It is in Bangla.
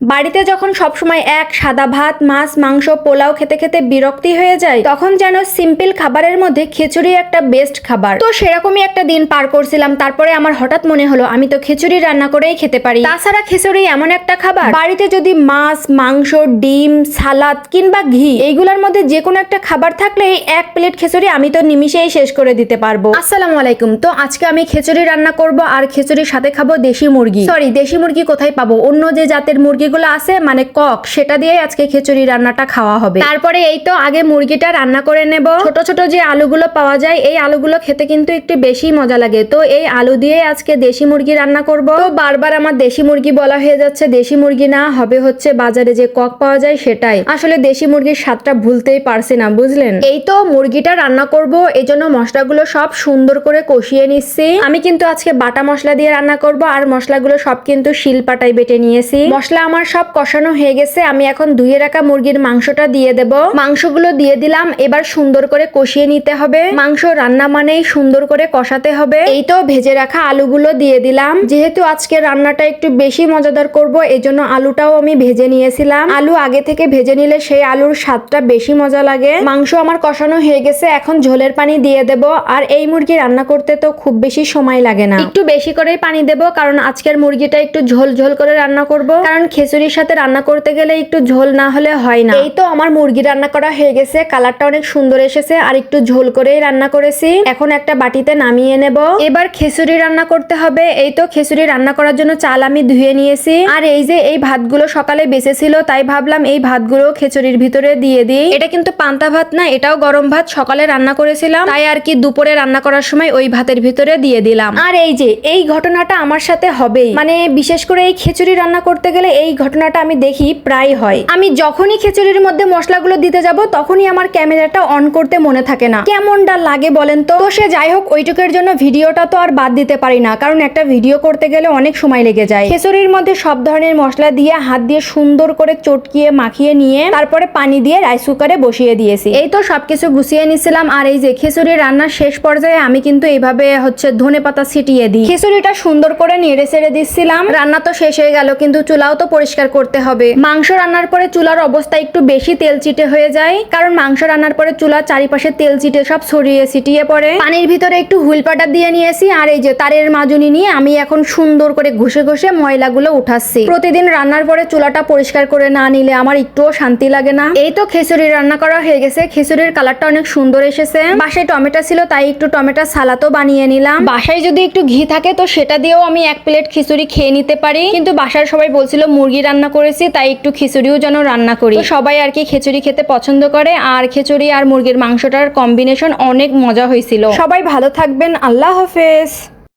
বাড়িতে যখন সবসময় এক, সাদা ভাত, মাছ, মাংস, পোলাও খেতে খেতে বিরক্তি হয়ে যায়, তখন যেন সিম্পল খাবারের মধ্যে খিচুড়ি একটা বেস্ট খাবার। তো সেরকমই একটা দিন পার করছিলাম, তারপরে আমার হঠাৎ মনে হলো, আমি তো খিচুড়ি রান্না করেই খেতে পারি। তাছাড়া খিচুড়ি এমন একটা খাবার, বাড়িতে যদি মাছ, মাংস, ডিম, সালাদ কিংবা ঘি, এইগুলোর মধ্যে যে কোনো একটা খাবার থাকলে এক প্লেট খিচুড়ি আমি তো নিমিশেই শেষ করে দিতে পারব। আসসালামু আলাইকুম। তো আজকে আমি খিচুড়ি রান্না করব আর খিচুড়ির সাথে খাব দেশি মুরগি। সরি দেশি মুরগি কোথায় পাবো? অন্য যে জাতের মুরগিগুলো আছে মানে কক, সেটা দিয়ে আজকে খিচুড়ি রান্নাটা খাওয়া হবে। তারপরে এই তো আগে মুরগিটা রান্না করে নেব। ছোট ছোট যে আলুগুলো পাওয়া যায়, এই আলুগুলো খেতে কিন্তু একটু বেশি মজা লাগে। তো এই আলু দিয়ে আজকে দেশি মুরগি রান্না করব। তো বারবার আমার দেশি মুরগি বলা হয়ে যাচ্ছে, দেশি মুরগি না, হবে হচ্ছে বাজারে যে কক পাওয়া যায় সেটাই। আসলে দেশি মুরগির স্বাদটা ভুলতেই পারছি না, বুঝলেন? এই তো মুরগিটা রান্না করব এই জন্য মশলাগুলো সব সুন্দর করে কষিয়ে নিচ্ছি। আমি কিন্তু আজকে বাটা মশলা দিয়ে রান্না করব, আর মশলাগুলো সব কিন্তু শিলপাটায় বেটে নিয়েছি। মশলা আমার সব কষানো হয়ে গেছে, আমি এখন ধুয়ে রাখা মুরগির মাংসটা দিয়ে দেব। মাংসগুলো দিয়ে দিলাম, এবার সুন্দর করে কষিয়ে নিতে হবে। মাংস রান্না মানেই সুন্দর করে কষাতে হবে। এই তো ভেজে রাখা আলুগুলো দিয়ে দিলাম। যেহেতু আজকে রান্নাটা একটু বেশি মজাদার করব, এজন্য আলুটাও আমি ভেজে নিয়েছিলাম। আলু আগে থেকে ভেজে নিলে সেই আলুর স্বাদটা বেশি মজা লাগে। মাংস আমার কষানো হয়ে গেছে, এখন ঝোলের পানি দিয়ে দেব। আর এই মুরগি রান্না করতে তো খুব বেশি সময় লাগে না। একটু বেশি করেই পানি দেব, কারণ আজকের মুরগিটা একটু ঝোল ঝোল করে রান্না করব। কারণ খিচুড়ির সাথে রান্না করতে গেলে একটু ঝোল না হলে হয় না। এই তো আমার মুরগি রান্না করা হয়ে গেছে। কালারটা অনেক সুন্দর এসেছে আর একটু ঝোল করেই রান্না করেছি। এখন একটা বাটিতে নামিয়ে নেব। এবার খিচুড়ি রান্না করতে হবে। এই তো খিচুড়ি রান্না করার জন্য চাল আমি ধুয়ে নিয়েছি। আর এই যে এই ভাতগুলো সকালে বেঁচেছিল, তাই ভাবলাম এই ভাতগুলো খিচুড়ির ভিতরে দিয়ে দিই। এটা কিন্তু পান্তা ভাত না, এটাও গরম ভাত। সকালে রান্না করেছিলাম। তাই আর কি দুপুরে রান্না করার সময় ওই ভাতের ভিতরে দিয়ে দিলাম। আর এই যে, এই ঘটনাটা আমার সাথে হবেই। মানে বিশেষ করে এই খিচুড়ি রান্না করতে গেলে এই ঘটনাটা আমি দেখি প্রায় হয়। আমি যখনই খিচুড়ির মধ্যে মশলাগুলো দিতে যাব, তখনই আমার ক্যামেরাটা অন করতে মনে থাকে না। কেমনটা লাগে বলেন তো? সে যাই হোক, ওইটুকের জন্য ভিডিওটা তো আর বাদ দিতে পারি না, কারণ একটা ভিডিও করতে গেলে অনেক সময় লেগে যায়। খিচুড়ির মধ্যে সব ধরনের মশলা দিয়ে হাত দিয়ে সুন্দর করে চটকিয়ে মাখিয়ে নিয়ে তারপরে পানি দিয়ে রাইস কুকারে বসিয়ে দিয়েছি। এই তো সবকিছু গুছিয়ে নিছিলাম, আর এই যে খিচুড়ি রান্নার শেষ পর্যায়ে আমি কিন্তু এইভাবে হচ্ছে ধনে পাতা ছিটিয়ে দিই। খিচুড়িটা সুন্দর করে নেড়ে ছেড়ে দিচ্ছিলাম রান্না তো শেষ হয়ে গেল, কিন্তু চুলাও তো পরিষ্কার করতে হবে। মাংস রান্নার পরে চুলার অবস্থা একটু বেশি তেল চিটে হয়ে যায়, কারণ মাংস রান্নার পরে চুলার চারিপাশে তেল চিটে সব ছড়িয়ে ছিটিয়ে পড়ে। পানির ভিতরে একটু হুইল পাউডার দিয়ে নিয়েছি, আর এই যে তারের মাজুনি নিয়ে আমি এখন সুন্দর করে ঘষে ঘষে ময়লাগুলো উঠাচ্ছি। প্রতিদিন রান্নার পরে চুলাটা পরিষ্কার করে না নিলে আমার একটুও শান্তি লাগে না। এই তো খিচুড়ি রান্না করা হয়ে গেছে, খিচুড়ির কালারটা অনেক সুন্দর এসেছে। বাসায় টমেটো ছিল, তাই একটু টমেটো সালাতও বানিয়ে নিলাম। বাসায় যদি একটু ঘি থাকে, তো সেটা দিয়েও আমি এক প্লেট খিচুড়ি খেয়ে নিতে পারি। কিন্তু বাসার সবাই বলছিল, মুরগি রান্না করেছি, তাই একটু খিচুড়িও যেন রান্না করি। সবাই আর কি খিচুড়ি খেতে পছন্দ করে, আর খিচুড়ি আর মুরগির মাংসটার কম্বিনেশন অনেক মজা হয়েছিল। সবাই ভালো থাকবেন, আল্লাহ হাফেজ।